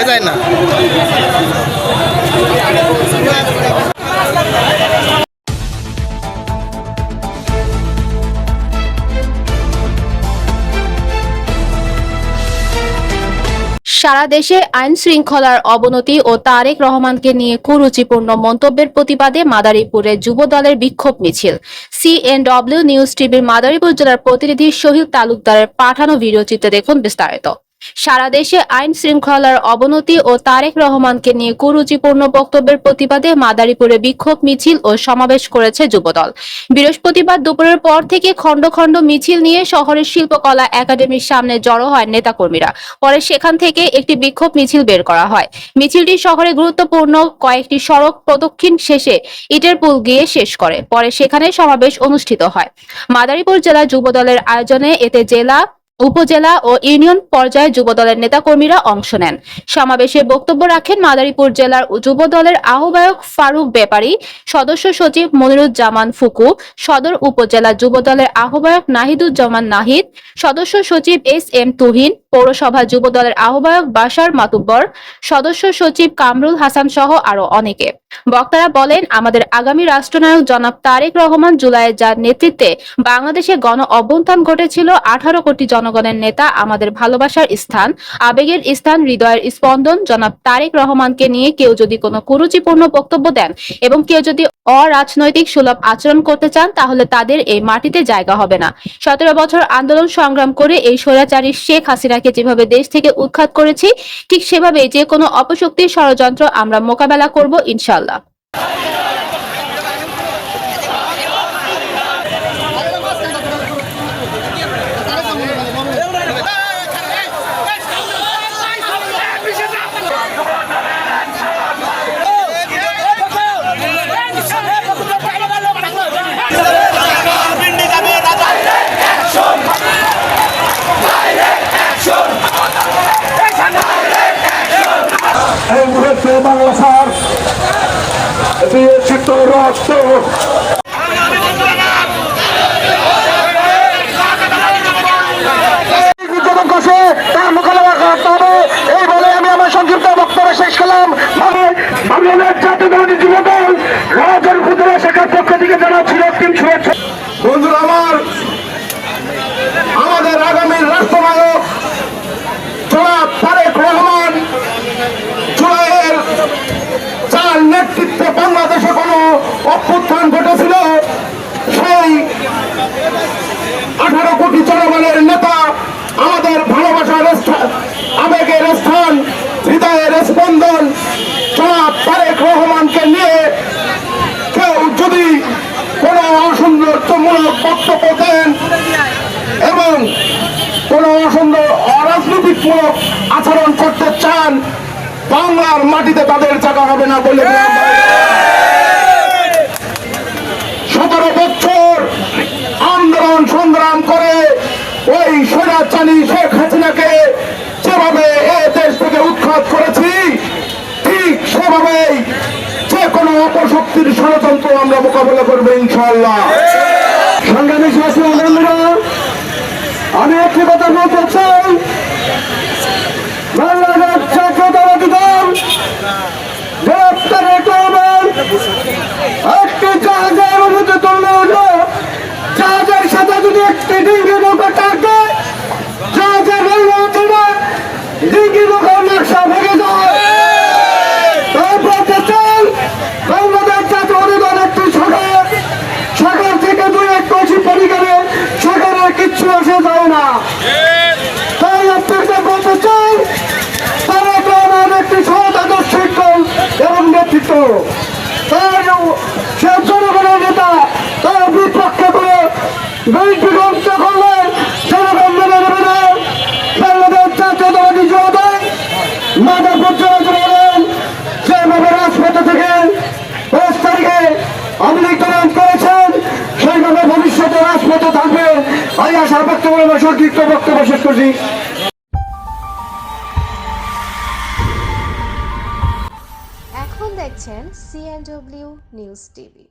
এ যায় না। সারা দেশে আইন শৃঙ্খলার অবনতি ও তারেক রহমানকে নিয়ে কুরুচিপূর্ণ মন্তব্যের প্রতিবাদে মাদারীপুরে যুব দলের বিক্ষোভ মিছিল। সিএনডব্লিউ নিউজ টিভির মাদারীপুর জেলার প্রতিনিধি শহীদ তালুকদারের পাঠানো ভিডিও চিত্রে দেখুন বিস্তারিত। সারা দেশে আইন শৃঙ্খলার অবনতি ও তারেক রহমানকে নিয়ে কুরুচিপূর্ণ বক্তব্যের প্রতিবাদে মাদারীপুরে বিক্ষোভ, মিছিল ও সমাবেশ করেছে যুবদল। বৃহস্পতিবার দুপুরের পর থেকে খণ্ড খণ্ড মিছিল নিয়ে শহরের শিল্পকলা একাডেমির সামনে জড়ো হয় নেতাকর্মীরা। পরে সেখান থেকে একটি বিক্ষোভ মিছিল বের করা হয়। মিছিলটি শহরে গুরুত্বপূর্ণ কয়েকটি সড়ক প্রদক্ষিণ শেষে ইটের পুল গিয়ে শেষ করে। পরে সেখানে সমাবেশ অনুষ্ঠিত হয়। মাদারীপুর জেলা যুবদলের আয়োজনে এতে জেলা উপজেলা ও ইউনিয়ন পর্যায়ে যুবদলের নেতাকর্মীরা অংশ নেন। সমাবেশে বক্তব্য রাখেন মাদারীপুর জেলার যুবদলের আহ্বায়ক ফারুক ব্যাপারী, সদস্য সচিব মনিরুজ্জামান ফুকু, সদর উপজেলা যুবদলের আহ্বায়ক নাহিদুজ্জামান নাহিদ, সদস্য সচিব এস এম তুহিন পৌরসভা যুবদলের আহ্বায়ক বাশার মাতুব্বর, সদস্য সচিব কামরুল হাসান সহ আরও অনেকে। বক্তারা বলেন, আমাদের আগামী রাষ্ট্রনায়ক জনাব তারেক রহমান জুলাইয়ে যার নেতৃত্বে বাংলাদেশে গণ অভ্যুত্থান ঘটেছিল, আঠারো কোটি জনগণের নেতা আমাদের ভালোবাসার স্থান, আবেগের স্থান, হৃদয়ের স্পন্দন, জনাব তারেক রহমানকে নিয়ে কেউ যদি কোনো কুরুচিপূর্ণ বক্তব্য দেন এবং কেউ যদি অরাজনৈতিক সুলভ আচরণ করতে চান, তাহলে তাদের এই মাটিতে জায়গা হবে না। সতেরো বছর আন্দোলন সংগ্রাম করে এই স্বৈরাচারী শেখ হাসিনাকে যেভাবে দেশ থেকে উৎখাত করেছি, ঠিক সেভাবে যে কোনো অপশক্তির ষড়যন্ত্র আমরা মোকাবেলা করব ইনশাল্লাহ এই মুহূর্তে বাংলা সার দিয়েছি তো রক্ত জাতীয়তাবাদী যুব দল রাজন ক্ষুদ্র শাখার পক্ষ থেকে জানাচ্ছি রক্তিম শুভেচ্ছা বন্ধুরা আমার আমাদের আগামী রাষ্ট্রনায়ক জনাব তারেক রহমান জুলাইয়ের যার নেতৃত্বে বাংলাদেশে কোনো অভ্যুত্থান ঘটেছিল সেই আঠারো কোটি জনগণের নেতা আমাদের ভালোবাসার আবেগের স্থান, হৃদয়ের স্পন্দন। জনাব তারেক রহমানকে নিয়ে কেউ যদি কোনো অসৌন্দর্যমূলক বক্তব্য দেন এবং কোনো অসুন্দর অরাজনৈতিকমূলক আচরণ করতে চান, বাংলার মাটিতে তাদের জায়গা হবে না বলে দিলাম ভাই। সতেরো বছর আন্দোলন সংগ্রাম করে ওই স্বৈরাচারী শেখ হাসিনাকে যেভাবে এ দেশ থেকে উৎখাত করেছি, ঠিক সেভাবেই যে কোনো অপশক্তির ষড়যন্ত্র আমরা মোকাবেলা করব ইনশাল্লাহ আমি একটি কথা বলতে চাই। একটি জাহাজের সাথে যদি একটি নৌকা থাকে জাহাজের রেল উঠবে ডিঙ্গি নৌকার নকশা ভেঙে যায় তাই বলতে চাই বাংলাদেশ জাতীয়তাবাদী দল একটি সরকার সরকার থেকে দুই এক কোটি পরিবারে সরকারের কিচ্ছু আসে যায় না তাই আপনাকে বলতে চাই তারা গ্রামের একটি সৎ আদর্শিক দল এবং নেতৃত্ব। তাই সে জনগণের নেতা তার বিপক্ষে করে বিএনপি গ্রন্থ করলে জনগণ মেনে নেবে না। বাংলাদেশ জাতীয়তাবাদী জনতা মাদারপুর আমি আশা বক্তব্য সংক্ষিপ্ত বক্তব্য শেষ করছি। এখন দেখছেন সিএনডব্লিউ নিউজ টিভি